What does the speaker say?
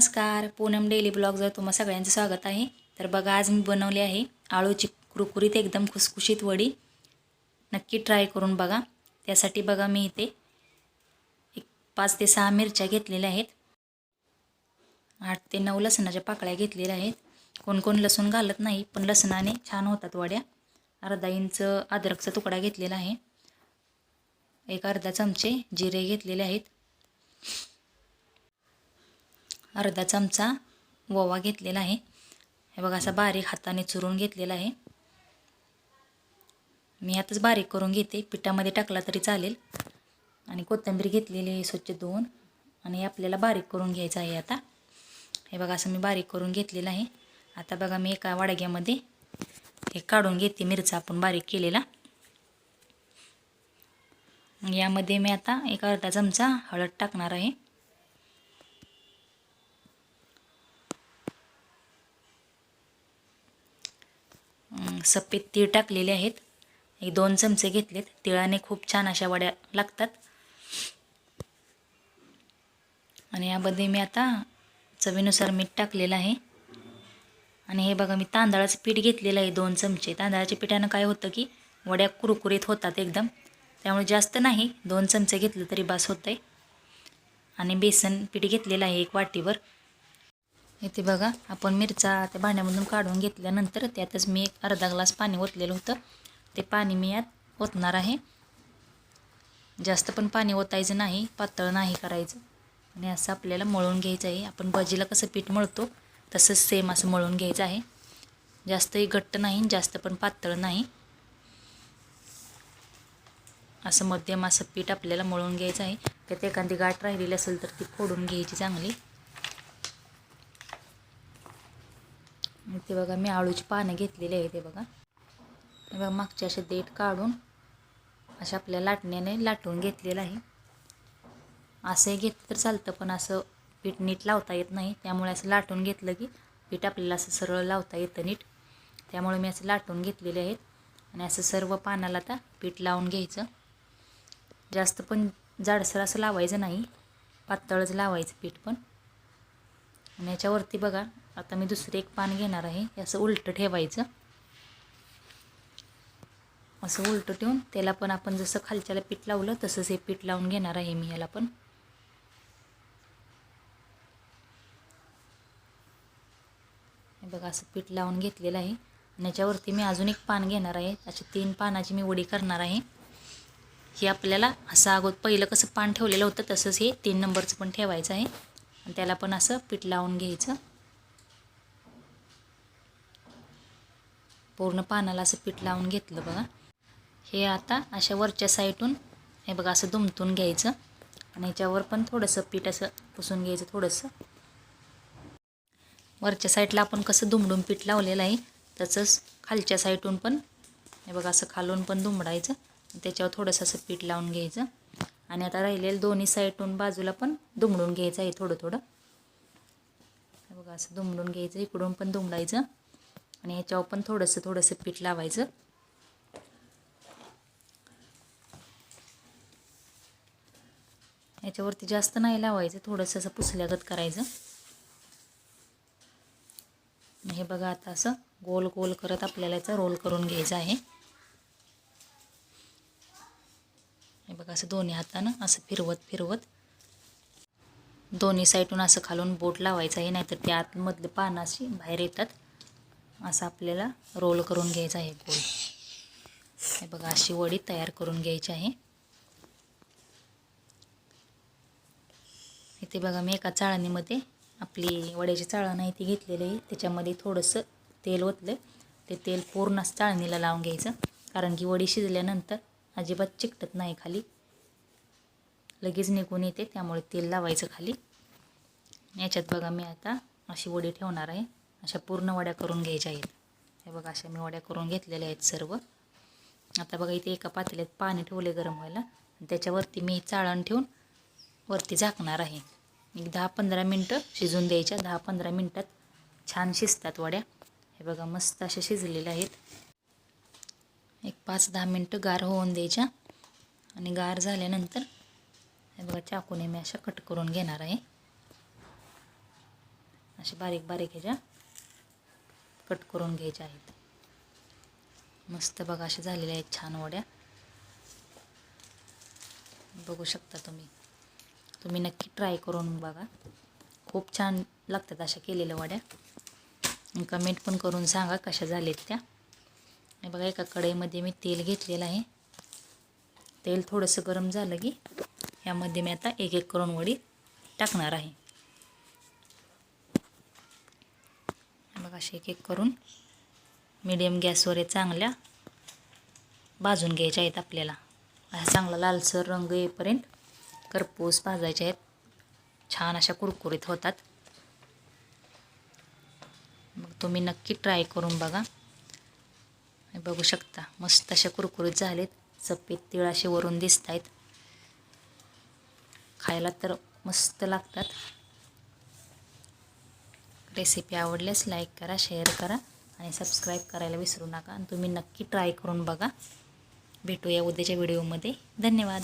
नमस्कार. पूनम डेली ब्लॉगवर तुम्हा सगळ्यांचं स्वागत आहे. तर बघा आज मी बनवली आहे आळूची कुरकुरीत एकदम खुसखुशीत वडी. नक्की ट्राय करून बघा. त्यासाठी बघा मी इथे एक पाच ते सहा मिरच्या घेतलेल्या आहेत. आठ ते नऊ लसणाच्या पाकळ्या घेतलेल्या आहेत. कोण कोण लसूण घालत नाही पण लसणाने छान होतात वड्या. अर्धा इंच अद्रकचा तुकडा घेतलेला आहे. एक अर्धा चमचे जिरे घेतलेले आहेत. अर्धा चमचा ओवा घेतलेला आहे. हे बघा असा बारीक हाताने चुरून घेतलेला आहे. मी आताच बारीक करून घेते. पिठामध्ये टाकला तरी चालेल. आणि कोथिंबीर घेतलेली आहे स्वच्छ धुवून. आणि आपल्याला बारीक करून घ्यायचं आहे आता. हे बघा असं मी बारीक करून घेतलेलं आहे. आता बघा मी एका वाडग्यामध्ये हे काढून घेते मिरचा आपण बारीक केलेला. यामध्ये मी आता एक अर्धा चमचा हळद टाकणार आहे. सफेद तीळ टाकलेले आहेत. एक दोन चमचे घेतलेत. तिळाने खूप छान अशा वड्या लागतात. आणि यामध्ये मी आता चवीनुसार मीठ टाकलेलं आहे. आणि हे बघा मी तांदळाचं पीठ घेतलेलं आहे दोन चमचे. तांदळाच्या पिठानं काय होतं की वड्या कुरकुरीत होतात एकदम. त्यामुळे जास्त नाही दोन चमचे घेतलं तरी बास होतं आहे आणि बेसन पीठ घेतलेलं आहे एक वाटीवर. इथे बघा आपण मिरचा त्या भांड्यामधून काढून घेतल्यानंतर त्यातच मी एक अर्धा ग्लास पाणी ओतलेलं होतं. ते पाणी मी यात ओतणार आहे. जास्त पण पाणी ओतायचं नाही पातळ नाही करायचं. आणि असं आपल्याला मळून घ्यायचं आहे. आपण भजीला कसं पीठ मळतो तसंच सेम असं मळून घ्यायचं आहे. जास्तही घट्ट नाही जास्त पण पातळ नाही. असं मध्यम असं पीठ आपल्याला मळून घ्यायचं आहे. त्यात एखादी गाठ राहिलेली असेल तर ती फोडून घ्यायची चांगली. ते बघा मी आळूची पानं घेतलेली आहे ते बघा. हे बघा मागचे असे देठ काढून अशा आपल्या लाटण्याने लाटून घेतलेलं आहे. असंही घेतलं तर चालतं पण असं पीठ नीट लावता येत नाही. त्यामुळे असं लाटून घेतलं की पीठ आपल्याला असं सरळ लावता येतं नीट. त्यामुळे मी असं लाटून घेतलेले आहेत. आणि असं सर्व पानाला आता पीठ लावून घ्यायचं. जास्त पण जाडसर असं लावायचं नाही. पातळच लावायचं पीठ पण. आणि याच्यावरती बघा आता मी दुसरं एक पान घेणार आहे. हे असं उलटं ठेवायचं. असं उलटं ठेवून त्याला पण आपण जसं खालच्याला पीठ लावलं तसंच हे पीठ लावून घेणार आहे मी याला पण. बघा असं पीठ लावून घेतलेलं आहे. आणि याच्यावरती मी अजून एक पान घेणार आहे. अशी तीन पानाची मी वडी करणार आहे. हे आपल्याला असं अगोदर पहिलं कसं पान ठेवलेलं होतं तसंच हे तीन नंबरचं पण ठेवायचं आहे. आणि त्याला पण असं पीठ लावून घ्यायचं. पूर्ण पानाला असं पीठ लावून घेतलं बघा. हे आता अशा वरच्या साईडून हे बघा असं दुमतून घ्यायचं. आणि याच्यावर पण थोडंसं पीठ असं पुसून घ्यायचं थोडंसं. वरच्या साईडला आपण कसं दुमडून पीठ लावलेलं आहे तसंच खालच्या साईडून पण हे बघा असं खालून पण दुमडायचं. त्याच्यावर थोडंसं असं पीठ लावून घ्यायचं. आणि आता राहिलेलं दोन्ही साईडून बाजूला पण दुमडून घ्यायचं आहे थोडं थोडं. बघा असं दुमडून घ्यायचं इकडून पण दुमडायचं. आणि ह्याच्यावर पण थोडंसं थोडंसं पीठ लावायचं. याच्यावरती जास्त नाही लावायचं थोडंसं असं पुसल्यागत करायचं. हे बघा आता असं गोल गोल करत आपल्याला याचा रोल करून घ्यायचा आहे. हे बघा असं दोन्ही हातानं असं फिरवत फिरवत. दोन्ही साईडून असं खालून बोट लावायचं आहे नाहीतर ते आतमधले पानं अशी बाहेर येतात. असं आपल्याला रोल करून घ्यायचं आहे गोल हे बघा अशी वडी तयार करून घ्यायची आहे. इथे बघा मी एका चाळणीमध्ये आपली वड्याची चाळण आहे ती घेतलेली आहे. त्याच्यामध्ये थोडंसं तेल ओतलं. ते तेल पूर्ण चाळणीला लावून घ्यायचं. कारण की वडी शिजल्यानंतर अजिबात चिकटत नाही खाली. लगेच निघून येते त्यामुळे तेल लावायचं खाली. याच्यात बघा मी आता अशी वडी ठेवणार आहे. अशा पूर्ण वड्या करून घ्यायच्या आहेत. हे बघा अशा मी वड्या करून घेतलेल्या आहेत सर्व. आता बघा इथे एका पातेल्यात पाणी ठेवले गरम व्हायला. त्याच्यावरती मी चाळण ठेवून वरती झाकणार आहे. एक दहा पंधरा मिनटं शिजून द्यायच्या. दहा पंधरा मिनटात छान शिजतात वड्या. हे बघा मस्त अशा शिजलेल्या आहेत. एक पाच दहा मिनटं गार होऊन द्यायच्या. आणि गार झाल्यानंतर हे बघा चाकूने मी अशा कट करून घेणार आहे. असे बारीक बारीक ह्याच्या कट करून घ्यायच्या आहेत. मस्त बघा अशा झालेल्या आहेत छान वड्या. बघू शकता तुम्ही. तुम्ही नक्की ट्राय करून बघा. खूप छान लागतात अशा केलेल्या वड्या. कमेंट पण करून सांगा कशा झालेत त्या. बघा एका कढईमध्ये मी तेल घेतलेलं आहे. तेल थोडंसं गरम झालं की यामध्ये मी आता एक एक करून वडी टाकणार आहे. बघा असे एक एक करून मीडियम गॅसवर हे चांगल्या भाजून घ्यायच्या आहेत आपल्याला. असा चांगला लालसर रंग येईपर्यंत करपूस भाजायचे आहेत. छान अशा कुरकुरीत होतात. मग तुम्ही नक्की ट्राय करून बघा. बघू शकता मस्त अशा कुरकुरीत झालेत. सफेद तिळ असे वरून दिसत आहेत खायला तर मस्त लागतात. रेसिपी आवडल्यास लाईक करा शेअर करा आणि सबस्क्राईब करायला विसरू नका. आणि तुम्ही नक्की ट्राय करून बघा. भेटूया उद्याच्या व्हिडिओमध्ये धन्यवाद.